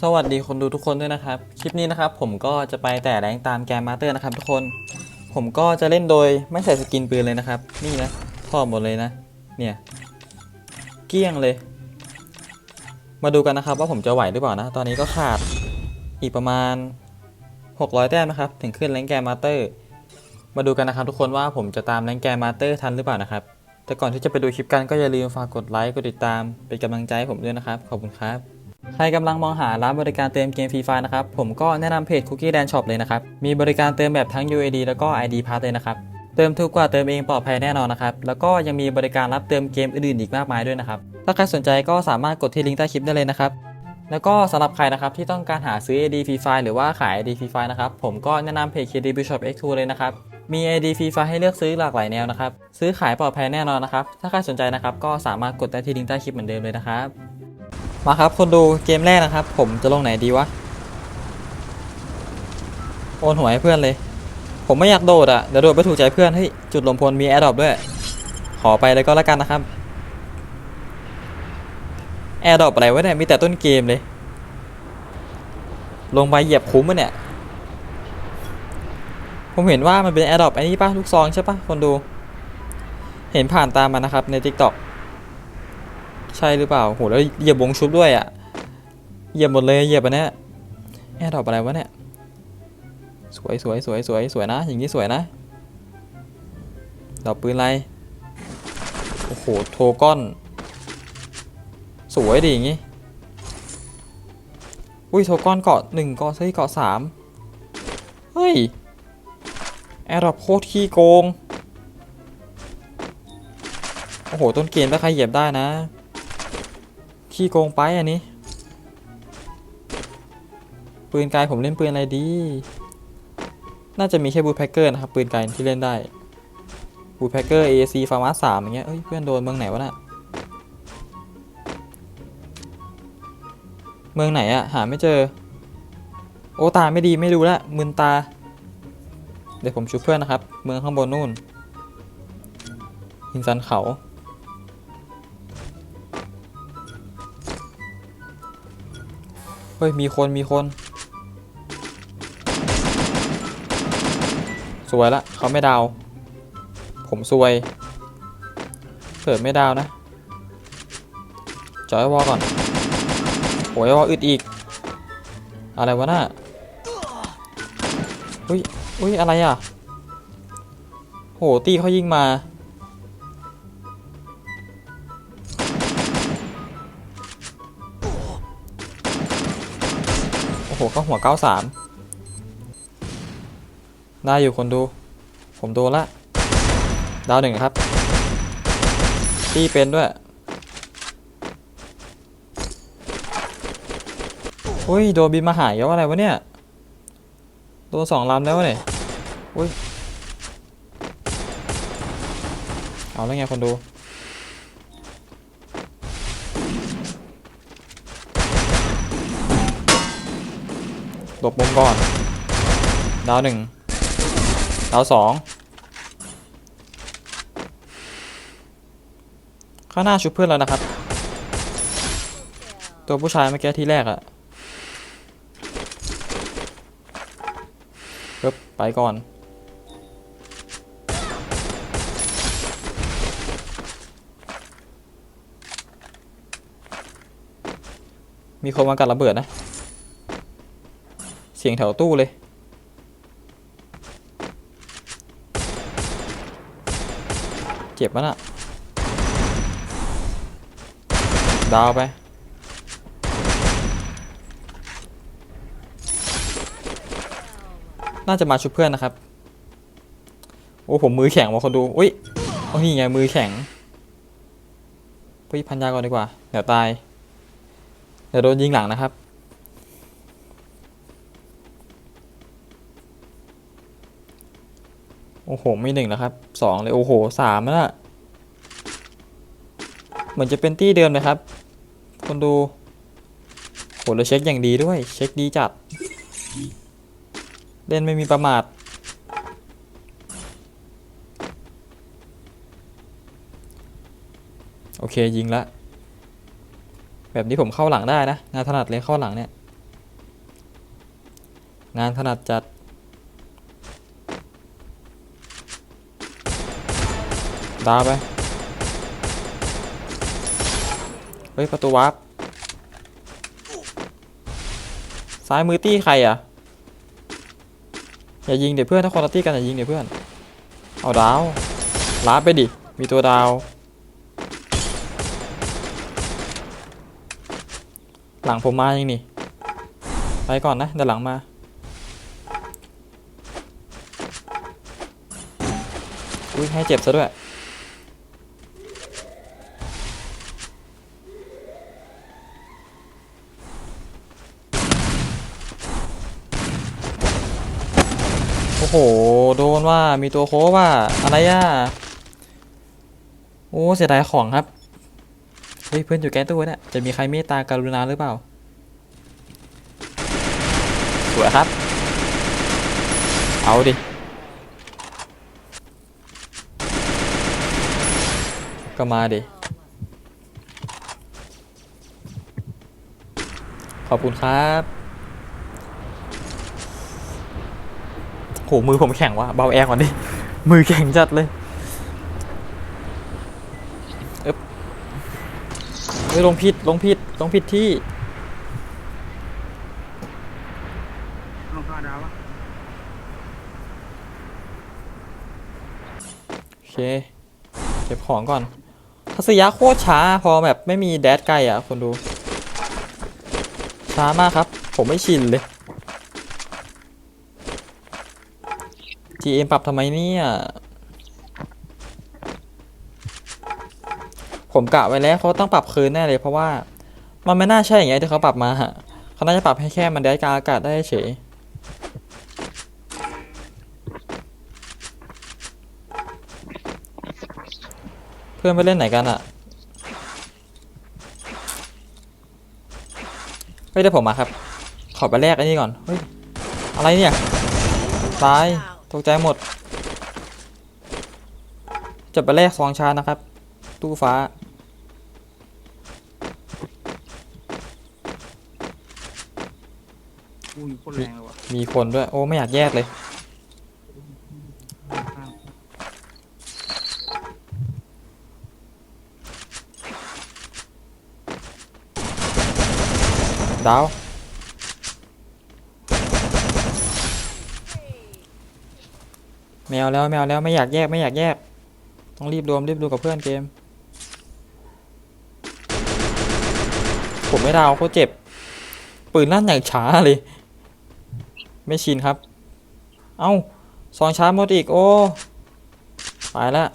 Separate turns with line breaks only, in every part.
สวัสดีคนดูทุกคนด้วยนะครับ คลิปนี้นะครับผมก็จะไปแต่แรงตามแกมมาสเตอร์นะครับทุกคน ผมก็จะเล่นโดยไม่ใส่สกินปืนเลยนะครับ นี่นะถอดหมดเลยนะ เนี่ย เกี้ยงเลย มาดูกันนะครับว่าผมจะไหวหรือเปล่านะ ตอนนี้ก็ขาดอีกประมาณ 600 แต้มนะครับ ถึงขึ้นแรงแกมมาสเตอร์ มาดูกันนะครับทุกคนว่าผมจะตามแรงแกมมาสเตอร์ทันหรือเปล่านะครับ แต่ก่อนที่จะไปดูคลิปกันก็อย่าลืมฝากกดไลค์ กดติดตาม เป็นกำลังใจให้ผมด้วยนะครับ ขอบคุณครับ ใครกำลังมองหาร้านบริการเติมเกมฟรีไฟนะครับ ผมก็แนะนำเพจ Cookie Dan Shop เลยนะครับ มีบริการเติมแบบทั้ง UID แล้วก็ ID Pass เลยนะครับ เติมถูกกว่าเติมเองปลอดภัยแน่นอนนะครับ แล้วก็ยังมีบริการรับเติมเกมอื่นๆอีกมากมายด้วยนะครับ ถ้าใครสนใจก็สามารถกดที่ลิงก์ใต้คลิปได้เลยนะครับ แล้วก็สำหรับใครนะครับที่ต้องการหาซื้อ ID Free Fire หรือว่าขาย ID Free Fire นะครับ ผมก็แนะนำเพจ KDB Shop X2 เลยนะครับมี ID Free Fire ให้เลือกซื้อหลากหลายแนวนะครับ ซื้อขายปลอดภัยแน่นอนนะครับ ถ้าใครสนใจนะครับ ก็สามารถกดได้ที่ลิงก์ใต้คลิปเหมือนเดิมเลยนะครับ มาครับคนดูเกมแรกนะครับ ผมจะลงไหนดีวะ โอนหัวให้เพื่อนเลย ผมไม่อยากโดดอะ่ะเดี๋ยวโดดไปถูกใจเพื่อนเฮ้ยจุดลมพลมีแอร์ดรอปด้วย ขอไปเลยก็แล้วกันนะครับแอร์ดรอปอะไรวะเนี่ยมีแต่ต้นเกมเลย ลงไปเหยียบคุ้มมะเนี่ย ผมเห็นว่ามันเป็นแอร์ดรอปไอ้นี่ปะลูกซองใช่ปะคนดู เห็นผ่านตามมานะครับใน TikTok ใช่หรือเปล่าโหแล้วเหยียบวงชุบด้วยอะ่ะเหยียบหมดเลยเหยียบอันเนี้ยแอร์ดรอปอะไรวะเนี่ยสวยสวยสวยสวยสวยนะ อย่างนี้สวยนะดอกปืนอะไรโอ้โหโทก้อน สวยดิอย่างงี้อุ้ยโทก้อนเกาะหนึ่งเกาะเฮ้ยเกาะสามเฮ้ยแอร์ดรอปโคตรขี้โกง โอ้โห ต้นเกมถ้าใครเหยียบได้นะ ขี้โกงไปอันนี้ ปืนไกลผมเล่นปืนอะไรดี น่าจะมีแค่บูทแพ็กเกอร์นะครับ ปืนไกลที่เล่นได้บูทแพ็กเกอร์ AC ฟาร์มาสามอย่างเงี้ยเอ้ยเพื่อนโดนเมืองไหนวะน่ะเมืองไหนอะหาไม่เจอ โอตาไม่ดีไม่ดูละมึนตา เดี๋ยวผมชูเพื่อนนะครับ เมืองข้างบนนู่นหินสันเขา ฮ้ย มีคนมีคน สวยละเขาไม่ดาว ผมสวย เกิดไม่ดาวนะ จอยวอก่อนโอ้ยวออึดอีก อะไรวะน่ะอุ้ยอุ้ยอะไรอะโหตีเขายิงมา โอ้โหเข้าหัว93ได้อยู่คนดู ผมโดนละ ดาวหนึ่งครับตีเป็นด้วยอุ้ย โดนบินมาหายแล้วอะไรวะเนี่ย โดนสองลำแล้วเนี่ยอุ้ย เอาแล้วไงคนดู หลบมุมก่อน ดาวหนึ่งดาวสองข้างหน้าชุบเพื่อนแล้วนะครับ ตัวผู้ชายเมื่อกี้ที่แรกอะปึ๊บไปก่อนมีคนมากัดระเบิดนะ สียงแถวตู้เลย เจ็บมันอะดาวไป น่าจะมาชุบเพื่อนนะครับ โอ้ผมมือแข็งว่ะคนดู อุ้ยโอ้นี่ไงมือแข็งพี่พันยาก่อนดีกว่า เดี๋ยวตาย เดี๋ยวโดนยิงหลังนะครับ โอ้โหม่หนึ่งแล้วครับสองเลยโอ้โหสามแล้วเหมือนจะเป็นตี้เดิมเลยครับ คนดูโหเราเช็คอย่างดีด้วย เช็คดีจัด เล่นไม่มีประมาทโอเคยิงละ แบบนี้ผมเข้าหลังได้นะ งานถนัดเลยเข้าหลังเนี่ย งานถนัดจัด ดาวไป เฮ้ย ประตูวาร์ปซ้ายมือตี้ใครอะ อย่ายิงเดี๋ยวเพื่อนถ้าคนละตี้กันอย่ายิงเดี๋ยวเพื่อน เอาดาวลาไปดิ มีตัวดาวหลังผมมายังนี่ ไปก่อนนะเดี๋ยวหลังมา อุ้ยให้เจ็บซะด้วย โอ้โห โดนว่ามีตัวโค้ว่าอะไรอะ โอ้เสียดายของครับ เฮ้ยเพื่อนอยู่แก๊งตู้เนี่ยจะมีใครเมตตาการุณาหรือเปล่า สวยครับ เอาดิ ก็มาดิ ขอบคุณครับ หมือผมแข็งว่ะเบาแอร์ก่อนดิ มือแข็งจัดเลยเอ๊บเฮ้ยลงผิดลงผิดลงผิดที่
ลงคาดาวะ
โอเคเก็บของก่อนทัศยะโคตรช้าพอแบบไม่มีแดดไกลอะคนดู ช้ามากครับ ผมไม่ชินเลย GM ปรับทำไมเนี่ย ผมกะไว้แล้วเขาต้องปรับคืนแน่เลยเพราะว่า มันไม่น่าใช่อย่างเงี้ที่เขาปรับมาฮะเขาน่าจะปรับให้แค่มันได้กางอากาศได้เฉยเพื่อนไปเล่นไหนกันอะเฮ้ยเดี๋ยวผมมาครับ ขอไปแลกไอ้นี่ก่อนเฮ้ยอะไรเนี่ยตาย ตกใจหมด จะไปแลกซองชาร์จนะครับ ตู้ฟ้า
อุ้ยโคตรแรงเลยวะ
มีคนด้วย โอ้ ไม่อยากแยกเลย
ข้าง
ดาว แมวแล้วแมวแล้วไม่อยากแยกไม่อยากแยก ต้องรีบรวมรีบดูกับเพื่อนเกม ผมไม่ดาวเขาเจ็บ ปืนลั่นอย่างช้าเลย ไม่ชินครับ เอ้าซองช้าหมดอีกโอ้ไปแล้ว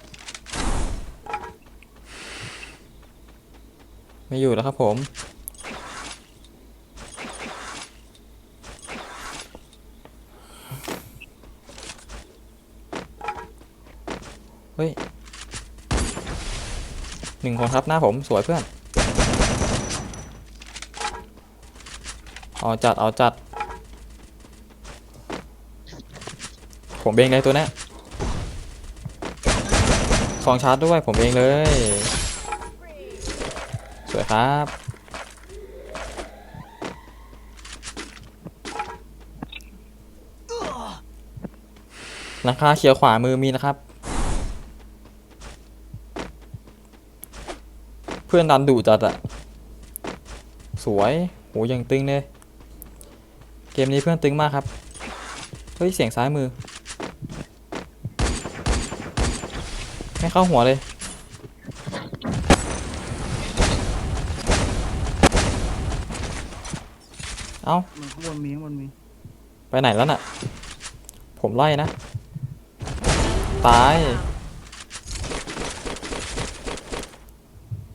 ไม่อยู่แล้วครับผม เฮ้ยหนึ่งคนครับหน้าผมสวยเพื่อน เอาจัดเอาจัด ผมเองเลยตัวนี้สองชาร์จด้วยผมเองเลย สวยครับหลังคาเขียวขวามือมีนะครับ พื่อนดันดุจัดอะสวยโหยังตึงเลย เกมนี้เพื่อนตึงมากครับ เฮ้ย เสียงซ้ายมือ ไม่เข้าหัวเลย เอ้า
มันข้างบนมีข้างบนมี
ไปไหนแล้วน่ะ ผมไล่นะ ตาย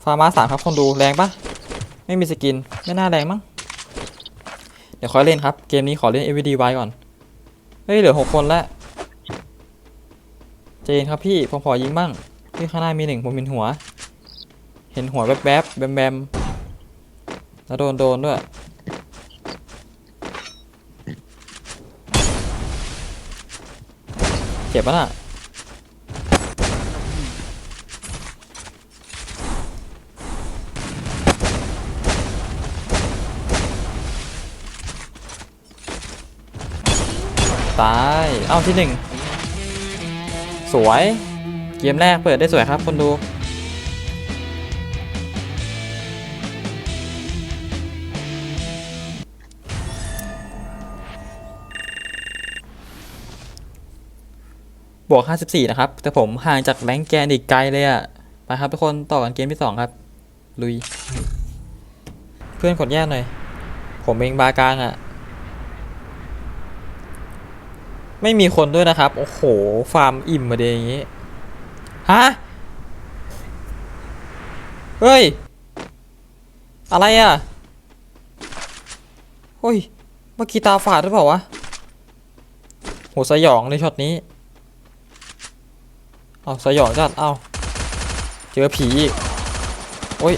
ฟาร์มาสามครับคนดูแรงปะไม่มีสกิน ไม่น่าแรงมั้ง เดี๋ยวคอยเล่นครับ เกมนี้ขอเล่น AVD ไว้ก่อน เฮ้ย เหลือหกคนแล้ว เจนครับพี่ ผมขอยิงบ้างที่ข้างหน้ามีหนึ่งผมเห็นหัว เห็นหัวแวบๆแบมแบมแล้วโดนโดนด้วย เจ็บปะน่ะ ตาย เอ้าที่หนึ่งสวย เกมแรกเปิดได้สวยครับคนดู บวก 54 นะครับ แต่ผมห่างจากแรงค์แกนอีกไกลเลยอะไปครับทุกคนต่อกันเกมที่ 2 ครับ ลุย เพื่อนกดแยกหน่อย ผมเองบากลางอะ ไม่มีคนด้วยนะครับ โอ้โห ฟาร์มอิ่มมาเดยอย่างงี้ ฮะ เฮ้ย อะไรอะเฮ้ย เมื่อกี้ตาฝาดหรือเปล่าวะ โห สยองเลยช็อตนี้ เอาสยองจัด เอาเจอผีอีก โอ้ย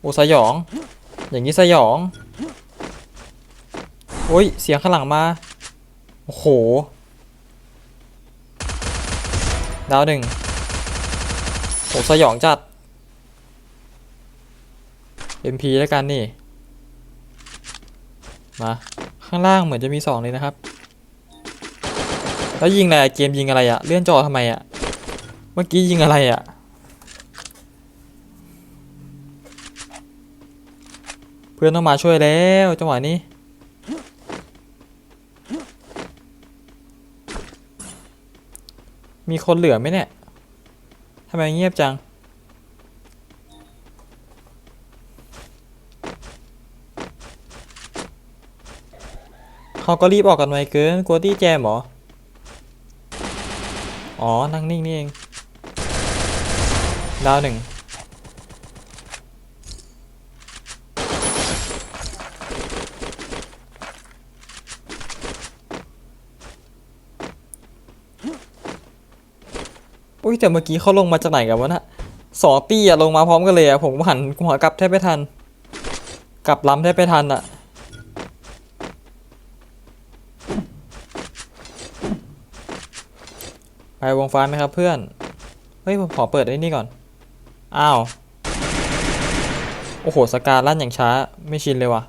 โอ้สยอง อย่างนี้สยอง โอ้ย เสียงข้างหลังมา โอ้โห ดาวหนึ่งโอ้สยองจัด MP แล้วกันนี่ มา ข้างล่างเหมือนจะมีสองเลยนะครับ แล้วยิงอะไรเกมยิงอะไรอะเลื่อนจอทำไมอะเมื่อกี้ยิงอะไรอะเพื่อนต้องมาช่วยแล้วจังหวะนี้ มีคนเหลือไหมเนี่ยทำไมเงียบจัง เขาก็รีบออกกันไวเกินกลัวตี้แจมเหรอ อ๋อ นั่งนิ่งนี่เอง ดาวหนึ่ง ยแต่เมื่อกี้เขาลงมาจากไหนกันวะน่ะสองตี้อะลงมาพร้อมกันเลยอะผมหันหัวกลับแทบไม่ทัน กลับล้ำแทบไม่ทันอะไปวงฟ้าไหมครับเพื่อน เฮ้ยผมขอเปิดไอ้นี่ก่อน อ้าว โอ้โหสการลั่นอย่างช้าไม่ชินเลยว่ะ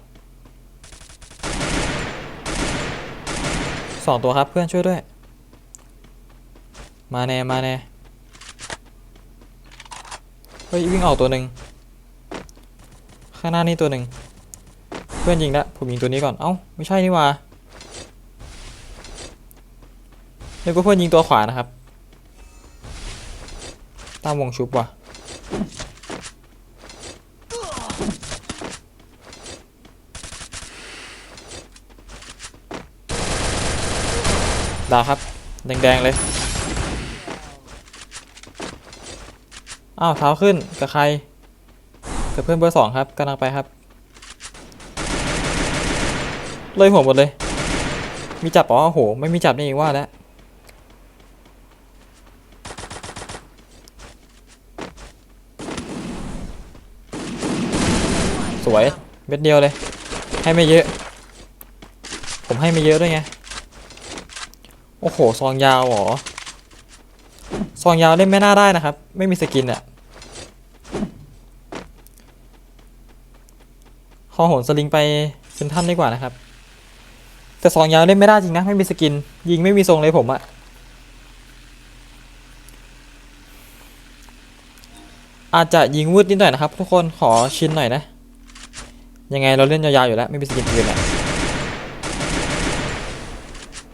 สองตัวครับเพื่อนช่วยด้วย มาแน่มาแน่ ฮ้ยวิ่งออกตัวหนึ่งข้างหน้านี่ตัวหนึ่งเพื่อนยิงแล้วผมยิงตัวนี้ก่อนเอ้าไม่ใช่นี่ว่าเดี๋ยวก็เพื่อนยิงตัวขวานะครับ ตามวงชุบว่ะดาวครับ แดงๆเลย อ้าวเท้าขึ้นกับใครกับเพื่อนเบอร์สองครับกำลังไปครับเลยหัวหมดเลย มีจับอ๋อโอ้โห ไม่มีจับนี่เองว่าแล้วสวย เม็ดเดียวเลย ให้ไม่เยอะ ผมให้ไม่เยอะด้วยไง โอ้โห ซองยาวหรอ ซองยาวเล่นไม่น่าได้นะครับ ไม่มีสกินอะขอโหนสลิงไปเซนทันดีกว่านะครับ แต่ซองยาวเล่นไม่ได้จริงนะ ไม่มีสกิน ยิงไม่มีทรงเลยผมอะอาจจะยิงวืดนิดหน่อยนะครับ ทุกคนขอชินหน่อยนะ ยังไงเราเล่นยาวๆอยู่แล้ว ไม่มีสกินอื่นอะ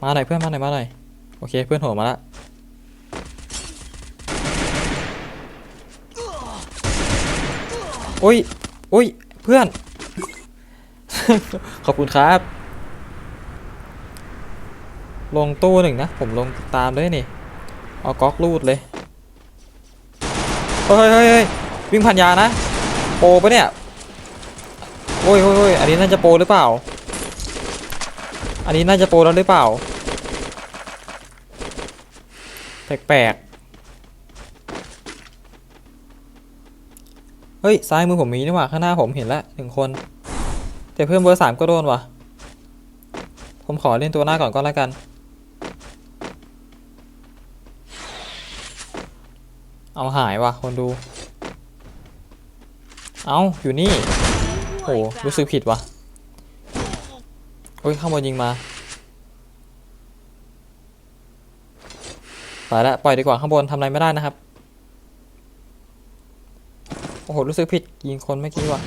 มาหน่อยเพื่อนมาหน่อยมาหน่อยโอเคเพื่อนโหมาละ โอ้ยโอ้ยเพื่อน ขอบคุณครับ ลงตู้หนึ่งนะ ผมลงตามเลยนี่ เอาก๊อกรูดเลยเฮ้ยเฮ้ยเฮ้ยวิ่งผ่านยานะ โปรปะเนี่ยโอ้ยโอ้ยโอ้ยอันนี้น่าจะโปรหรือเปล่า อันนี้น่าจะโปรแล้วหรือเปล่า แปลกๆ เฮ้ย ซ้ายมือผมมีนี่หว่า ข้างหน้าผมเห็นแล้วหนึ่งคน แต่เพื่อนเบอร์สามก็โดนว่ะ ผมขอเล่นตัวหน้าก่อนก็แล้วกัน เอาหายว่ะ คนดู เอาอยู่นี่ โอ้รู้สึกผิดว่ะโอ้ยข้างบนยิงมาไปละปล่อยดีกว่าข้างบนทำอะไรไม่ได้นะครับ อ้โห รู้สึกผิดยิงคนเมื่อกี้ว่ะ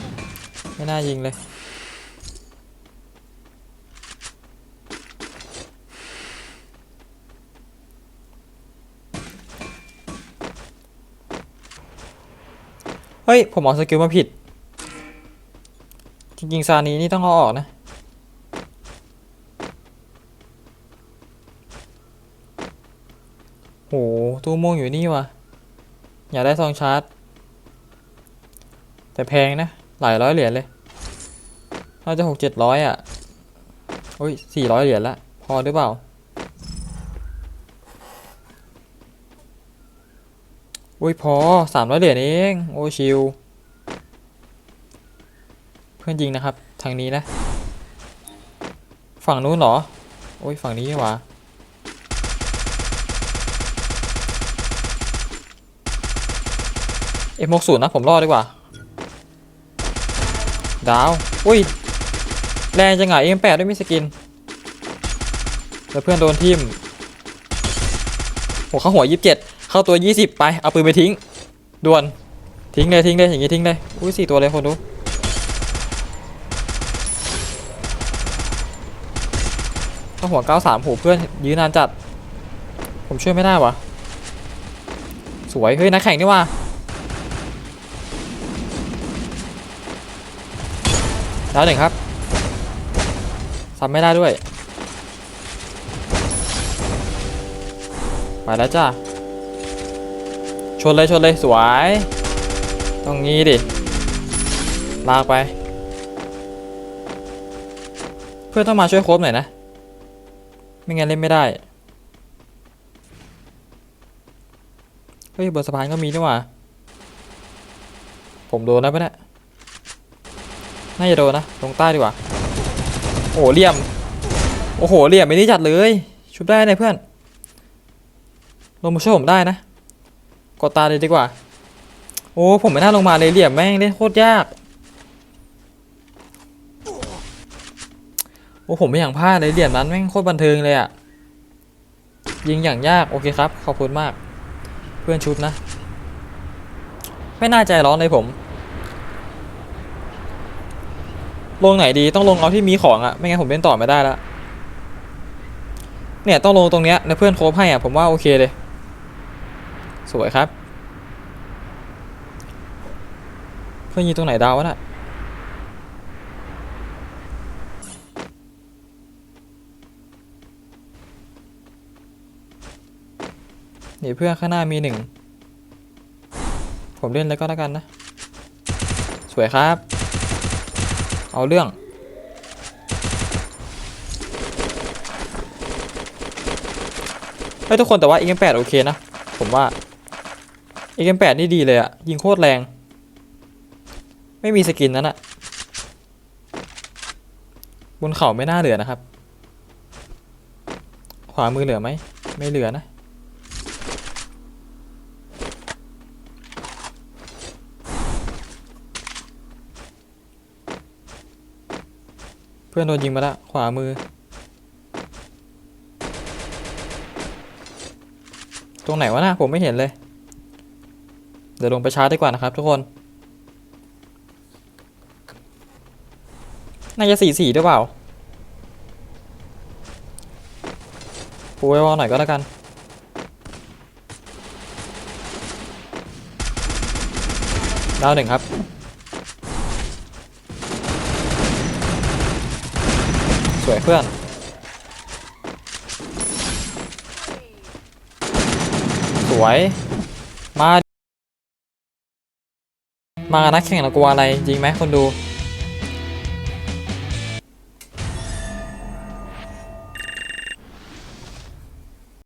ไม่น่ายิงเลยเฮ้ย ผมเอาสกิลมาผิด จริงๆซานีนี่ต้องเอาออกนะ โห ตู้ม่วงอยู่นี่วะอยากได้ซองชาร์จ แต่แพงนะ หลายร้อยเหรียญเลยน่าจะหกเจ็ดร้อยอะโอ้ยสี่ร้อยเหรียญละพอหรือเปล่าอุ้ยพอสามร้อยเหรียญเอง โอ้ชิลเพื่อนยิงนะครับ ทางนี้นะ ฝั่งนู้นเหรอ โอ้ยฝั่งนี้วะเอ็มหกศูนย์นะ ผมรอดดีกว่า ดาว อุ้ย แรงจังไงเอ็มแปดด้วยมีสกิน แล้วเพื่อนโดนทิมโหเข้าหัวยี่สิบเจ็ดเข้าตัวยี่สิบไป เอาปืนไปทิ้ง ด่วน ทิ้งเลยทิ้งเลยอย่างงี้ทิ้งเลย อุ้ยสี่ตัวเลยคนดูเข้าหัว93โหเพื่อนยืนนานจัด ผมช่วยไม่ได้วะสวย เฮ้ยนักแข่งนี่ว่า ดาวหนึ่งครับซ้ำไม่ได้ด้วย ไปแล้วจ้าชนเลยชนเลยสวย ต้องงี้ดิ ลากไป เพื่อนต้องมาช่วยโคบหน่อยนะ ไม่งั้นเล่นไม่ได้ เฮ้ยบนสะพานก็มีนี่หว่าผมโดนแล้วปะเนี่ย น่าจะโดนนะลงใต้ดีกว่า โอ้โหเหลี่ยม โอ้โหเหลี่ยมไม่ได้จัดเลย ชุบได้เลยเพื่อน ลงมาช่วยผมได้นะ กดตาเลยดีกว่า โอ้ผมไม่น่าลงมาเลยเหลี่ยมแม่งเล่นโคตรยาก โอ้ผมไม่อย่างพลาดเลยเหรียญนั้นแม่งโคตรบันเทิงเลยอะยิงอย่างยากโอเคครับขอบคุณมาก เพื่อนชุบนะ ไม่น่าใจร้อนเลยผม ลงไหนดีต้องลงเอาที่มีของอะไม่งั้นผมเล่นต่อไม่ได้แล้วเนี่ยต้องลงตรงเนี้ยแล้วเพื่อนโคบให้อะผมว่าโอเคเลย สวยครับ เพื่อนยิงตรงไหนดาววะน่ะนี่เพื่อนข้างหน้ามีหนึ่งผมเล่นแล้วก็แล้วกันนะ สวยครับ เอาเรื่องเฮ้ทุกคนแต่ว่า XM8 โอเคนะ ผมว่า XM8 นี่ดีเลยอะยิงโคตรแรง ไม่มีสกินนั้นอะบนเขาไม่น่าเหลือนะครับ ขวามือเหลือไหม ไม่เหลือนะ พื่อนโดนยิงมาล้วขวามือ ตรงไหนวะนะผมไม่เห็นเลย เดี๋ยวลงไปชาร์จดีกว่านะครับทุกคน น่าจะสี่สี่ด้วยเปล่าปูไว้วอลหน่อยก็แล้วกัน ดาวหนึ่งครับ สวยเพื่อน สวย มา มานักแข่งนะกลัวอะไรจริงไหมคนดู